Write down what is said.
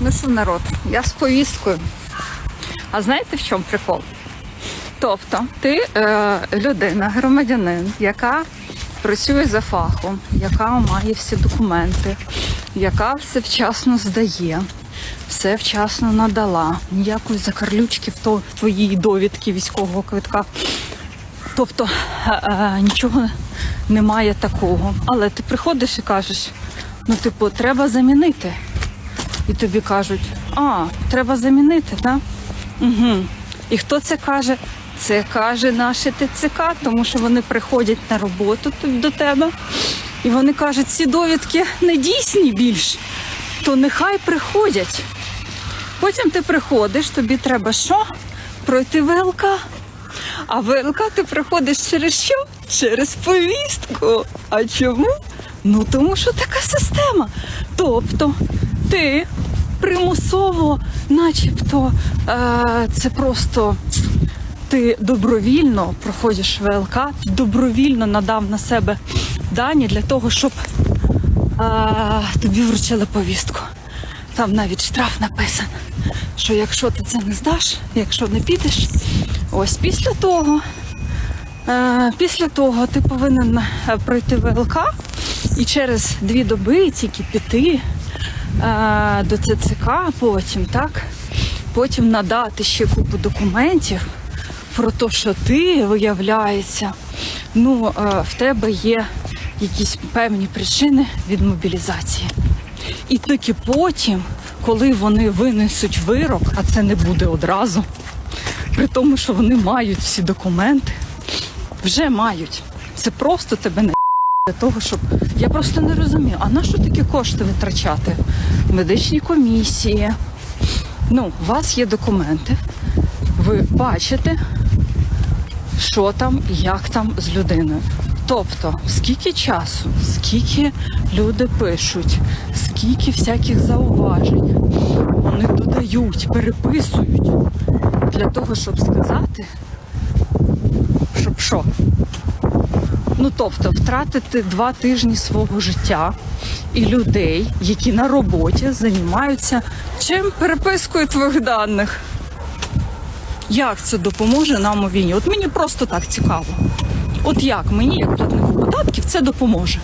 Ну що, народ, я з повісткою. А знаєте в чому прикол? Тобто, ти е, людина, громадянин, яка працює за фахом, яка має всі документи, яка все вчасно здає, все вчасно надала, ніякої закарлючки в твоїй довідки військового квитка. Тобто е, е, нічого немає такого. Але ти приходиш і кажеш: ну, типу, треба замінити. І тобі кажуть, а, треба замінити, так? Угу. І хто це каже? Це каже наше ТЦК, тому що вони приходять на роботу до тебе. І вони кажуть, ці довідки не дійсні більш, то нехай приходять. Потім ти приходиш, тобі треба що? Пройти ВЛК. А ВЛК ти приходиш через що? Через повістку. А чому? Ну тому що така система. Тобто ти примусово, начебто, е, це просто ти добровільно проходиш ВЛК, ти добровільно надав на себе дані для того, щоб е, тобі вручили повістку. Там навіть штраф написано, що якщо ти це не здаш, якщо не підеш, ось після того, е, після того ти повинен пройти ВЛК і через дві доби тільки піти до ТЦК потім, так? Потім надати ще купу документів про те, що ти виявляється, ну, е, в тебе є якісь певні причини від мобілізації. І тільки потім, коли вони винесуть вирок, а це не буде одразу, при тому, що вони мають всі документи, вже мають. Це просто тебе не для того, щоб. Я просто не розумію, а на що такі кошти витрачати? В медичній комісії. Ну, у вас є документи, ви бачите, що там, як там з людиною. Тобто, скільки часу, скільки люди пишуть, скільки всяких зауважень вони додають, переписують для того, щоб сказати, щоб що? Ну тобто втратити два тижні свого життя і людей, які на роботі займаються чим перепискою твоїх даних. Як це допоможе нам у війні? От мені просто так цікаво. От як мені, як платнику податків, це допоможе?